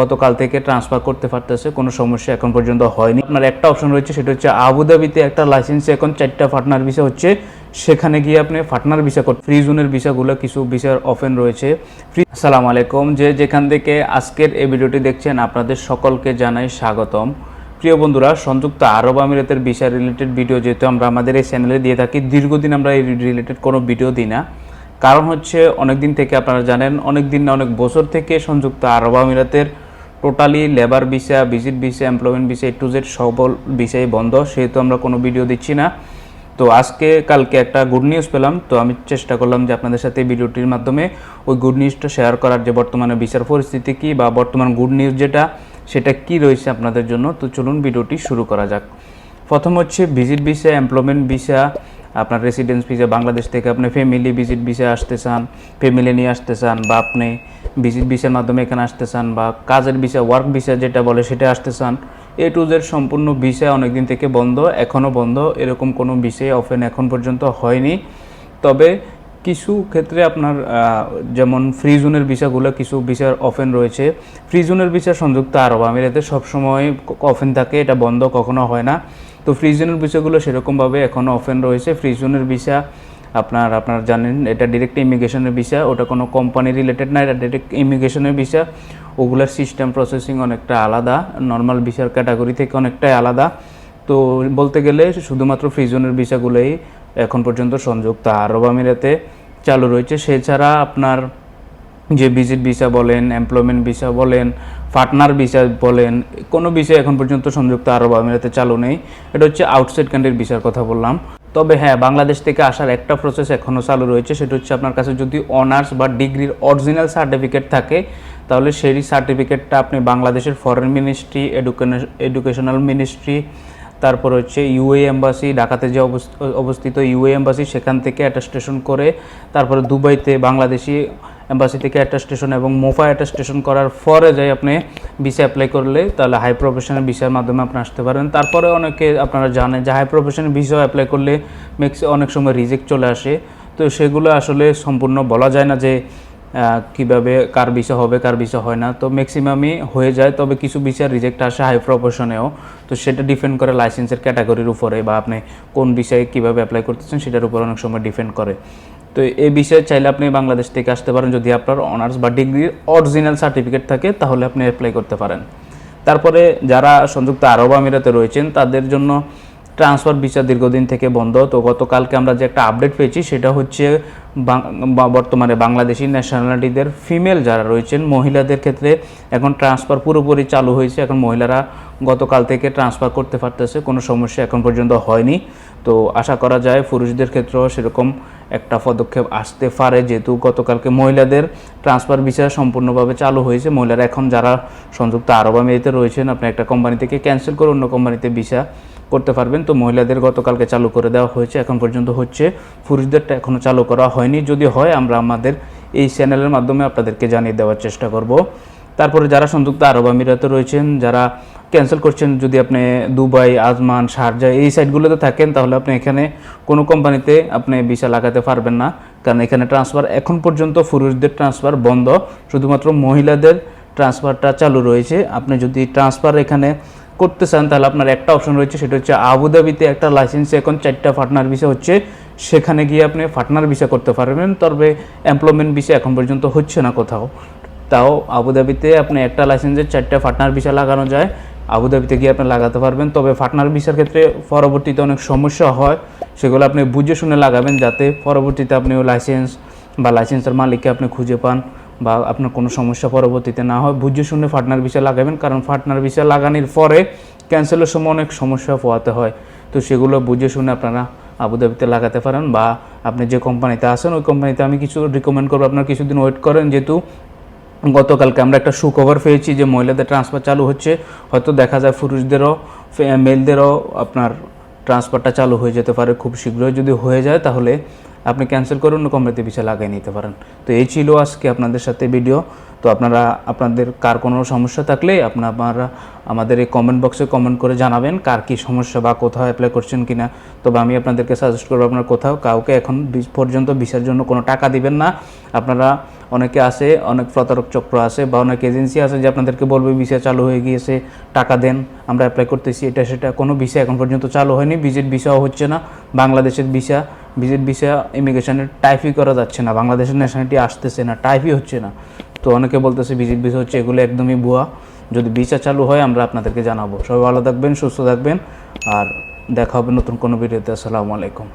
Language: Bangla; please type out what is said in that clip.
গতকাল থেকে ট্রান্সফার করতে পারতেছে, কোনো সমস্যা এখন পর্যন্ত হয়নি। আপনার একটা অপশন রয়েছে, সেটা হচ্ছে আবুধাবিতে একটা লাইসেন্সে এখন চারটা পার্টনার ভিসা হচ্ছে। সেখানে গিয়ে আপনি পার্টনার ভিসা করতে ফ্রি জোনের ভিসাগুলো কিছু ভিসার অফেন রয়েছে। ফ্রি আসসালামু আলাইকুম। যে যেখান থেকে আজকের এই ভিডিওটি দেখছেন, আপনাদের সকলকে জানাই স্বাগতম। প্রিয় বন্ধুরা, সংযুক্ত আরব আমিরাতের ভিসা রিলেটেড ভিডিও যেহেতু আমরা আমাদের এই চ্যানেলে দিয়ে থাকি, দীর্ঘদিন আমরা এই রিলেটেড কোনো ভিডিও দিই না। কারণ হচ্ছে অনেক দিন থেকে আপনারা জানেন, অনেক দিন না অনেক বছর থেকে সংযুক্ত আরব আমিরাতের totally labour visa, visit visa employment visa to Z সকল ভিসাই বন্ধ, সেহেতু আমরা কোনো ভিডিও দিচ্ছি না। তো আজকে, কালকে একটা গুড নিউজ পেলাম, তো আমি চেষ্টা করলাম যে আপনাদের সাথে ভিডিওটির মাধ্যমে ওই গুড নিউজটা শেয়ার করার যে বর্তমানে বিচার পরিস্থিতি কী বা বর্তমান গুড নিউজ যেটা, সেটা কি রয়েছে আপনাদের জন্য। তো চলুন ভিডিওটি শুরু করা যাক। প্রথম হচ্ছে ভিজিট ভিসা এমপ্লয়মেন্ট ভিসা আপনার রেসিডেন্স ভিসা বাংলাদেশ থেকে আপনি ফ্যামিলি ভিজিট ভিসা আসতে চান ফ্যামিলি নিয়ে আসতে চান বা আপনি ভিজিট ভিসার মাধ্যমে এখানে আসতে চান বা কাজের ভিসা ওয়ার্ক ভিসা যেটা বলে সেটা আসতে চান এ টু জেড সম্পূর্ণ ভিসা অনেকদিন থেকে বন্ধ, এখনও বন্ধ, এরকম কোনো বিষয় অফেন এখন পর্যন্ত হয়নি। তবে কিছু ক্ষেত্রে আপনার যেমন ফ্রি জোনের ভিসাগুলো কিছু ভিসার অফেন রয়েছে। ফ্রি জোনের ভিসা সংযুক্ত আরব আমিরাতে সবসময় অফেন থাকে, এটা বন্ধ কখনো হয় না। তো ফ্রি জোনের ভিসাগুলো সেরকমভাবে এখনও অফেন রয়েছে। ফ্রি জোনের ভিসা আপনার আপনার জানেন, এটা ডিরেক্ট ইমিগ্রেশনের ভিসা ওটা কোনো কোম্পানি রিলেটেড না, এটা ডিরেক্ট ইমিগ্রেশনের ভিসা ওগুলোর সিস্টেম প্রসেসিং অনেকটা আলাদা নর্মাল ভিসার ক্যাটাগরি থেকে অনেকটাই আলাদা। তো বলতে গেলে শুধুমাত্র ফ্রি জোনের ভিসাগুলোই এখন পর্যন্ত সংযুক্ত। আরব আমিরাতে চালু রয়েছে। সেছাড়া আপনার যে ভিজিট ভিসা বলেন এমপ্লয়মেন্ট ভিসা বলেন পার্টনার ভিসা বলেন, কোনো ভিসা এখন পর্যন্ত সংযুক্ত আরব আমিরাতে চালু নেই। এটা হচ্ছে আউটসাইড কান্ট্রির ভিসার কথা বললাম। তবে হ্যাঁ বাংলাদেশ থেকে আসার একটা প্রসেস এখনও চালু রয়েছে, সেটা হচ্ছে আপনার কাছে যদি অনার্স বা ডিগ্রির অরিজিনাল সার্টিফিকেট থাকে, তাহলে সেই সার্টিফিকেটটা আপনি বাংলাদেশের ফরেন মিনিস্ট্রি এডুকেশনাল মিনিস্ট্রি তারপর হচ্ছে ইউএ এম্বাসি ঢাকাতে যে অবস- অবস্থিত ইউএ এম্বাসি সেখান থেকে অ্যাটাস্টেশন করে, তারপরে দুবাইতে বাংলাদেশি এম্বাসি থেকে অ্যাটাস্টেশন এবং মোফা অ্যাটাস্টেশন করার পরে যাই আপনি ভিসা অ্যাপ্লাই করলে, তাহলে হাই প্রফেশনাল ভিসার মাধ্যমে আপনি আসতে পারেন। তারপরে অনেকে আপনারা জানেন যে হাই প্রফেশনাল ভিসা অ্যাপ্লাই করলে মেক্স অনেক সময় রিজেক্ট চলে আসে। তো সেগুলো আসলে সম্পূর্ণ বলা যায় না যে কীভাবে কার ভিসা হবে, কার ভিসা হয় না। তো ম্যাক্সিমামই হয়ে যায়, তবে কিছু ভিসা রিজেক্ট আসে হাই প্রফেশনেও তো সেটা ডিপেন্ড করে লাইসেন্সের ক্যাটাগরির উপরে বা আপনি কোন বিষয়ে কীভাবে অ্যাপ্লাই করতেছেন, সেটার উপর অনেক সময় ডিপেন্ড করে। তো এই বিষয়ে চাইলে আপনি বাংলাদেশ থেকে আসতে পারেন যদি আপনার অনার্স বা ডিগ্রির অরিজিনাল সার্টিফিকেট থাকে, তাহলে আপনি অ্যাপ্লাই করতে পারেন। তারপরে যারা সংযুক্ত আরব আমিরাতে রয়েছেন, তাদের জন্য ট্রান্সফার ভিসা দীর্ঘদিন থেকে বন্ধ। তো গতকালকে আমরা যে একটা আপডেট পেয়েছি, সেটা হচ্ছে বর্তমানে বাংলাদেশি ন্যাশনালিটিদের ফিমেল যারা রয়েছেন, মহিলাদের ক্ষেত্রে এখন ট্রান্সফার পুরোপুরি চালু হয়েছে। এখন মহিলারা গতকাল থেকে ট্রান্সফার করতে পারতেছে, কোনো সমস্যা এখন পর্যন্ত হয়নি। তো আশা করা যায় পুরুষদের ক্ষেত্রেও সেরকম একটা পদক্ষেপ আসতে পারে, যেহেতু গতকালকে মহিলাদের ট্রান্সফার ভিসা সম্পূর্ণভাবে চালু হয়েছে। মহিলারা এখন যারা সংযুক্ত আরব আমিরাতে রয়েছেন, আপনি একটা কোম্পানি থেকে ক্যান্সেল করে অন্য কোম্পানিতে ভিসা করতে পারবেন। তো মহিলাদের গতকালকে চালু করে দেওয়া হয়েছে, এখন পর্যন্ত হচ্ছে। পুরুষদেরটা এখনও চালু করা হয়নি। যদি হয়, আমরা আমাদের এই চ্যানেলের মাধ্যমে আপনাদেরকে জানিয়ে দেওয়ার চেষ্টা করব। তারপরে যারা সংযুক্ত আরব আমিরাতে রয়েছেন, যারা ক্যান্সেল করছেন, যদি আপনি দুবাই, আজমান, শারজা এই সাইটগুলোতে থাকেন, তাহলে আপনি এখানে কোনো কোম্পানিতে আপনি ভিসা লাগাতে পারবেন না। কারণ এখানে ট্রান্সফার এখন পর্যন্ত পুরুষদের ট্রান্সফার বন্ধ। শুধুমাত্র মহিলাদের ট্রান্সফারটা চালু রয়েছে। আপনি যদি ট্রান্সফার এখানে করতে চান তাহলে আপনার একটা অপশন রয়েছে, সেটা হচ্ছে আবুধাবিতে একটা লাইসেন্সে এখন চারটা পার্টনার ভিসা হচ্ছে, সেখানে গিয়ে আপনি পার্টনার ভিসা করতে পারবেন, তবে এমপ্লয়মেন্ট ভিসা এখন পর্যন্ত হচ্ছে না কোথাও। তাও আবুধাবিতে আপনি একটা লাইসেন্সের চারটা পার্টনার ভিসা লাগানো যায়, আবুধাবিতে গিয়ে আপনি লাগাতে পারবেন, তবে পার্টনার ভিসার ক্ষেত্রে পরবর্তীতে অনেক সমস্যা হয়, সেগুলো আপনি বুঝে শুনে লাগাবেন, যাতে পরবর্তীতে আপনি লাইসেন্স বা লাইসেন্সের মালিককে আপনি খুঁজে পান। বা আপনার কোনো সমস্যা পরবর্তীতে না হয়, বুঝে শুনে পার্টনার ভিসা লাগাবেন। কারণ পার্টনার ভিসা লাগানোর পরে ক্যান্সেলের সময় অনেক সমস্যা পোয়াতে হয়। তো সেগুলো বুঝে শুনে আপনারা আবুধাবিতে লাগাতে পারেন বা আপনি যে কোম্পানিতে আসেন ওই কোম্পানিতে আমি কিছু রিকমেন্ড করব। আপনার কিছুদিন ওয়েট করেন, যেহেতু গতকালকে আমরা একটা সুখবর পেয়েছি যে মহিলাদের ট্রান্সফার চালু হচ্ছে। হয়তো দেখা যায় পুরুষদেরও মেলদেরও আপনার ট্রান্সফারটা চালু হয়ে যেতে পারে খুব শীঘ্রই। যদি হয়ে যায়, তাহলে আপনি ক্যান্সেল করে অন্য কোম্পানিতে ভিসা লাগিয়ে নিতে পারেন। তো এই ছিল আজকে আপনাদের সাথে ভিডিও তো আপনারা, আপনাদের কার কোনো সমস্যা থাকলে আপনারা আমাদের এই কমেন্ট বক্সে কমেন্ট করে জানাবেন, কার কি সমস্যা বা কোথাও অ্যাপ্লাই করছেন কি না তবে আমি আপনাদেরকে সাজেস্ট করব আপনার কোথাও কাউকে এখন পর্যন্ত ভিসার জন্য কোনো টাকা দিবেন না। আপনারা অনেকে আছে, অনেক প্রতারক চক্র আছে বা অনেক এজেন্সি আছে যে আপনাদেরকে বলবে ভিসা চালু হয়ে গিয়েছে, টাকা দেন, আমরা অ্যাপ্লাই করতেছি এটা সেটা। কোনো ভিসা এখন পর্যন্ত চালু হয়নি ভিজিট ভিসাও হচ্ছে না। বাংলাদেশের ভিসা ভিজিট ভিসা ইমিগ্রেশনে টাইপই করা যাচ্ছে না, বাংলাদেশের ন্যাশনালিটি আসতেছে না টাইপই হচ্ছে না। তো অনেকে বলতেছে ভিজিট ভিসা হচ্ছে এগুলো একদমই ভুয়া। যদি ভিসা চালু হয় আমরা আপনাদেরকে জানাব। সবাই ভালো থাকবেন, সুস্থ থাকবেন, আর দেখা হবে নতুন কোনো ভিডিওতে। আসসালামু আলাইকুম।